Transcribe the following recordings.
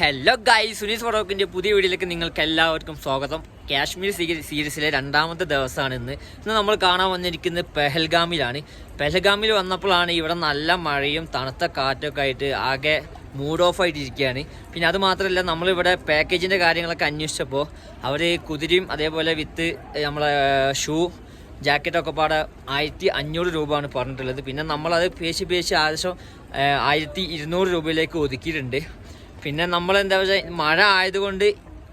Hello ഗായ് സുനീസ് ഫറോക്കിന്റെ പുതിയ വീഡിയോയിലേക്ക് നിങ്ങൾക്ക് എല്ലാവർക്കും സ്വാഗതം. കാശ്മീർ സീരീസിലെ രണ്ടാമത്തെ ദിവസമാണ് ഇന്ന്. ഇന്ന് നമ്മൾ കാണാൻ വന്നിരിക്കുന്നത് പെഹൽഗാമിലാണ്. പെഹൽഗാമിൽ വന്നപ്പോഴാണ് ഇവിടെ നല്ല മഴയും തണുത്ത കാറ്റൊക്കെ ആയിട്ട് ആകെ മൂഡ് ഓഫ് ആയിട്ട് ഇരിക്കുകയാണ് പിന്നെ അത് മാത്രമല്ല നമ്മളിവിടെ പാക്കേജിന്റെ കാര്യങ്ങളൊക്കെ അന്വേഷിച്ചപ്പോൾ അവർ കുതിരയും അതേപോലെ വിത്ത് നമ്മളെ ഷൂ ജാക്കറ്റൊക്കെ പാടെ ആയിരത്തി അഞ്ഞൂറ് രൂപയാണ് പറഞ്ഞിട്ടുള്ളത്. പിന്നെ നമ്മളത് പേശി പേശി ആവശ്യം ആയിരത്തി ഇരുന്നൂറ് രൂപയിലേക്ക് ഒതുക്കിയിട്ടുണ്ട്. പിന്നെ നമ്മൾ എന്താ വെച്ചാൽ മഴ ആയതുകൊണ്ട്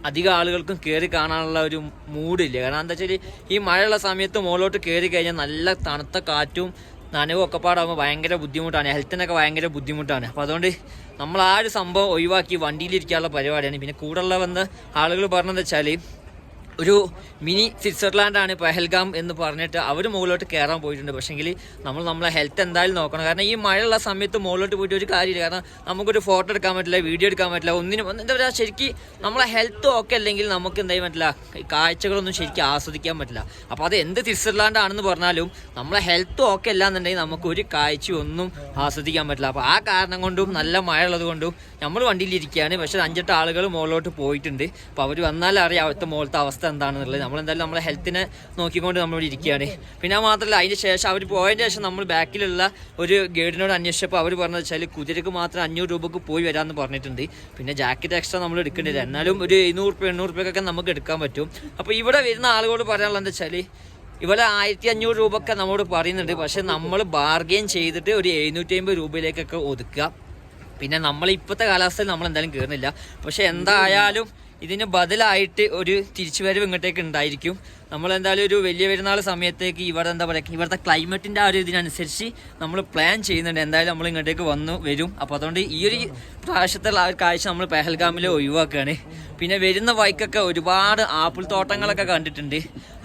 അധികം ആളുകൾക്കും കയറി കാണാനുള്ള ഒരു മൂഡില്ല കാരണം എന്താ വെച്ചാൽ ഈ മഴയുള്ള സമയത്ത് മുകളിലോട്ട് കയറി കഴിഞ്ഞാൽ നല്ല തണുത്ത കാറ്റും നനവും ഒക്കെ പാടാകുമ്പോൾ ഭയങ്കര ബുദ്ധിമുട്ടാണ്. ഹെൽത്തിനൊക്കെ ഭയങ്കര ബുദ്ധിമുട്ടാണ്. അപ്പോൾ അതുകൊണ്ട് നമ്മൾ ആ ഒരു സംഭവം ഒഴിവാക്കി വണ്ടിയിലിരിക്കാനുള്ള പരിപാടിയാണ്. പിന്നെ കൂടെയുള്ള വന്ന ആളുകൾ പറഞ്ഞതെന്ന് വെച്ചാൽ ഒരു മിനി സ്വിറ്റ്സർലാൻഡ് ആണ് പെഹൽഗാം എന്ന് പറഞ്ഞിട്ട് അവർ മുകളിലോട്ട് കയറാൻ പോയിട്ടുണ്ട്. പക്ഷേങ്കിൽ നമ്മൾ നമ്മളെ ഹെൽത്ത് എന്തായാലും നോക്കണം. കാരണം ഈ മഴയുള്ള സമയത്ത് മുകളിലോട്ട് പോയിട്ട് ഒരു കാര്യമില്ല. കാരണം നമുക്കൊരു ഫോട്ടോ എടുക്കാൻ പറ്റില്ല വീഡിയോ എടുക്കാൻ പറ്റില്ല ഒന്നിനും എന്താ പറയുക ശരിക്കും നമ്മളെ ഹെൽത്ത് ഓക്കെ അല്ലെങ്കിൽ നമുക്ക് എന്തായി പറ്റില്ല കാഴ്ചകളൊന്നും ശരിക്കും ആസ്വദിക്കാൻ പറ്റില്ല. അപ്പോൾ അത് എന്ത് സ്വിറ്റ്സർലാൻഡ് ആണെന്ന് പറഞ്ഞാലും നമ്മളെ ഹെൽത്ത് ഓക്കെ അല്ല എന്നുണ്ടെങ്കിൽ നമുക്കൊരു ഒരു കാഴ്ചയും ഒന്നും ആസ്വദിക്കാൻ പറ്റില്ല. അപ്പോൾ ആ കാരണം കൊണ്ടും നല്ല മഴ ഉള്ളത് കൊണ്ടും നമ്മൾ വണ്ടിയിലിരിക്കുകയാണ് പക്ഷേ അഞ്ചെട്ട് ആളുകൾ മുകളിലോട്ട് പോയിട്ടുണ്ട്. അപ്പോൾ അവർ വന്നാലേ അറിയാം അവിടുത്തെ മുകളിലത്തെ അവസ്ഥ എന്താണെന്നുള്ളത് നമ്മളെന്തായാലും നമ്മളെ ഹെൽത്തിനെ നോക്കിക്കൊണ്ട് നമ്മൾ ഇരിക്കുകയാണ്. പിന്നെ മാത്രമല്ല അതിന് ശേഷം അവർ പോയതിന് ശേഷം നമ്മൾ ബാക്കിലുള്ള ഒരു ഗൈഡിനോട് അന്വേഷിച്ചപ്പോൾ അവർ പറഞ്ഞത് വെച്ചാൽ കുതിരക്ക് മാത്രം അഞ്ഞൂറ് രൂപക്ക് പോയി വരാമെന്ന് പറഞ്ഞിട്ടുണ്ട്. പിന്നെ ജാക്കറ്റ് എക്സ്ട്രാ നമ്മൾ എടുക്കേണ്ടില്ല എന്നാലും ഒരു എഴുന്നൂറ് റുപ്യ എണ്ണൂറ് റുപ്യൊക്കെ നമുക്ക് എടുക്കാൻ പറ്റും. അപ്പോൾ ഇവിടെ വരുന്ന ആളുകളോട് പറയാനുള്ളത് എന്താ വെച്ചാൽ ഇവിടെ ആയിരത്തി അഞ്ഞൂറ് രൂപയൊക്കെ നമ്മോട് പറയുന്നുണ്ട്. പക്ഷെ നമ്മൾ ബാർഗെയിൻ ചെയ്തിട്ട് ഒരു എഴുന്നൂറ്റി അമ്പത് രൂപയിലേക്കൊക്കെ ഒതുക്കുക. പിന്നെ നമ്മൾ ഇപ്പോഴത്തെ കാലാവസ്ഥയിൽ നമ്മൾ എന്തായാലും കയറുന്നില്ല പക്ഷെ എന്തായാലും ഇതിന് ബദലായിട്ട് ഒരു തിരിച്ചുവരവ് ഇങ്ങോട്ടേക്ക് ഉണ്ടായിരിക്കും. നമ്മൾ എന്തായാലും ഒരു വലിയ പെരുന്നാൾ സമയത്തേക്ക് ഇവിടെ എന്താ പറയുക ഇവിടുത്തെ ക്ലൈമറ്റിന്റെ ആ ഒരു ഇതിനനുസരിച്ച് നമ്മൾ പ്ലാൻ ചെയ്യുന്നുണ്ട്. എന്തായാലും നമ്മൾ ഇങ്ങോട്ടേക്ക് വന്നു വരും. അപ്പോൾ അതുകൊണ്ട് ഈ ഒരു പ്രാവശ്യത്തെ ആ ഒരു കാഴ്ച നമ്മൾ പെഹൽഗാമിൽ ഒഴിവാക്കുകയാണ് പിന്നെ വരുന്ന വൈക്കൊക്കെ ഒരുപാട് ആപ്പിൾ തോട്ടങ്ങളൊക്കെ കണ്ടിട്ടുണ്ട്.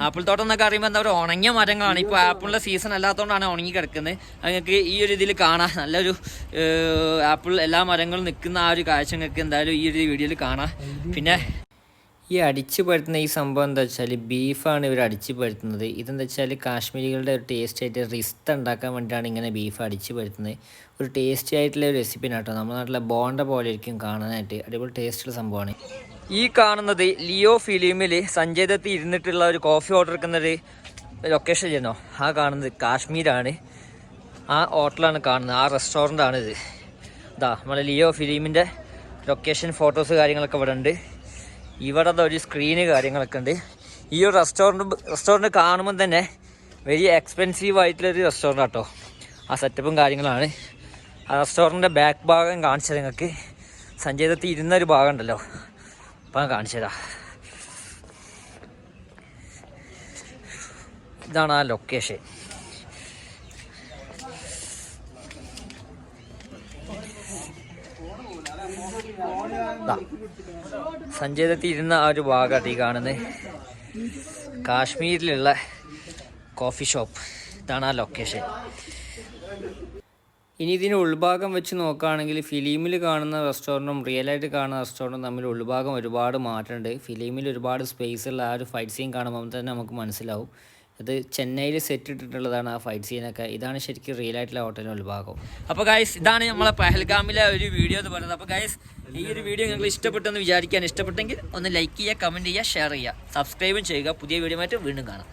ആപ്പിൾ തോട്ടം എന്നൊക്കെ അറിയുമ്പോൾ എന്താ പറയുക ഉണങ്ങിയ മരങ്ങളാണ്. ഇപ്പോൾ ആപ്പിളിന്റെ സീസൺ അല്ലാത്തതുകൊണ്ടാണ് ഉണങ്ങി കിടക്കുന്നത്. നിങ്ങൾക്ക് ഈ ഒരു ഇതിൽ കാണാം. നല്ലൊരു ആപ്പിൾ എല്ലാ മരങ്ങളും നിൽക്കുന്ന ആ ഒരു കാഴ്ച നിങ്ങൾക്ക് എന്തായാലും ഈ ഒരു വീഡിയോയിൽ കാണാം. പിന്നെ ഈ അടിച്ചു പരത്തുന്ന ഈ സംഭവം എന്താ വെച്ചാൽ ബീഫാണ് ഇവർ അടിച്ചു പഴുത്തുന്നത് ഇതെന്താ വെച്ചാൽ കാശ്മീരികളുടെ ഒരു ടേസ്റ്റ് ആയിട്ട് റിസ്ത ഉണ്ടാക്കാൻ വേണ്ടിയിട്ടാണ് ഇങ്ങനെ ബീഫ് അടിച്ചു പഴുത്തുന്നത് ഒരു ടേസ്റ്റി ആയിട്ടുള്ള ഒരു റെസിപ്പിയാണ് കേട്ടോ. നമ്മുടെ നാട്ടിലെ ബോണ്ട പോലെ ആയിരിക്കും കാണാനായിട്ട്. അടിപൊളി ടേസ്റ്റുള്ള സംഭവമാണ്. ഈ കാണുന്നത് ലിയോ ഫിലിമിൽ സഞ്ജയ് ദത്ത് ഇരുന്നിട്ടുള്ള ഒരു കോഫി ഓർഡർ എടുക്കുന്ന ഒരു ലൊക്കേഷൻ ചെയ്യുന്നോ ആ കാണുന്നത് കാശ്മീരാണ്. ആ ഹോട്ടലാണ് കാണുന്നത്. ആ റെസ്റ്റോറന്റ് ആണിത്. ഇതാ നമ്മളെ ലിയോ ഫിലിമിന്റെ ലൊക്കേഷൻ ഫോട്ടോസ് കാര്യങ്ങളൊക്കെ ഇവിടെ ഉണ്ട്. ഇവിടെ ഒരു സ്ക്രീന് കാര്യങ്ങളൊക്കെ ഉണ്ട്. ഈ ഒരു റെസ്റ്റോറന്റ് റെസ്റ്റോറന്റ് കാണുമ്പോൾ തന്നെ വെരി എക്സ്പെൻസീവ് ആയിട്ടുള്ളൊരു റെസ്റ്റോറന്റ് കേട്ടോ ആ സെറ്റപ്പും കാര്യങ്ങളാണ്. ആ റെസ്റ്റോറന്റിന്റെ ബാക്ക് ഭാഗം കാണിച്ചത് നിങ്ങൾക്ക്. സഞ്ചയത്തിൽ ഇരുന്നൊരു ഭാഗം ഉണ്ടല്ലോ. അപ്പം കാണിച്ചതാ ഇതാണ് ആ ലൊക്കേഷൻ സഞ്ജയ് ദത്ത് ഇരുന്ന ആ ഒരു ഭാഗമാണ് ഈ കാണുന്നത് കാശ്മീരിലുള്ള കോഫി ഷോപ്പ് ഇതാണ് ആ ലൊക്കേഷൻ ഇനി ഇതിന് ഉൾഭാഗം വെച്ച് നോക്കുകയാണെങ്കിൽ ഫിലിമിൽ കാണുന്ന റെസ്റ്റോറന്റും റിയലായിട്ട് കാണുന്ന റെസ്റ്റോറന്റും തമ്മിൽ ഉൾഭാഗം ഒരുപാട് മാറ്റമുണ്ട് ഫിലിമിൽ ഒരുപാട് സ്പേസ് ഉള്ള ആ ഒരു ഫൈറ്റ് സീൻ കാണുമ്പോൾ തന്നെ നമുക്ക് മനസ്സിലാവും. അത് ചെന്നൈയിൽ സെറ്റ് ഇട്ടിട്ടുള്ളതാണ് ആ ഫൈറ്റ് സീനൊക്കെ ഇതാണ് ശരിക്കും റിയൽ ആയിട്ടുള്ള ഹോട്ടലിന്റെ ഉൾഭാഗം. അപ്പോൾ ഗൈസ് ഇതാണ് നമ്മളെ പഹൽഗാമിലെ ഒരു വീഡിയോ എന്ന് പറയുന്നത്. അപ്പോൾ ഗൈസ് ഈ ഒരു വീഡിയോ നിങ്ങൾക്ക് ഇഷ്ടപ്പെട്ടെന്ന് വിചാരിക്കാൻ ഇഷ്ടപ്പെട്ടെങ്കിൽ ഒന്ന് ലൈക്ക് ചെയ്യുക കമന്റ് ചെയ്യുക ഷെയർ ചെയ്യുക. സബ്സ്ക്രൈബും ചെയ്യുക. പുതിയ വീഡിയോ വീണ്ടും കാണാം.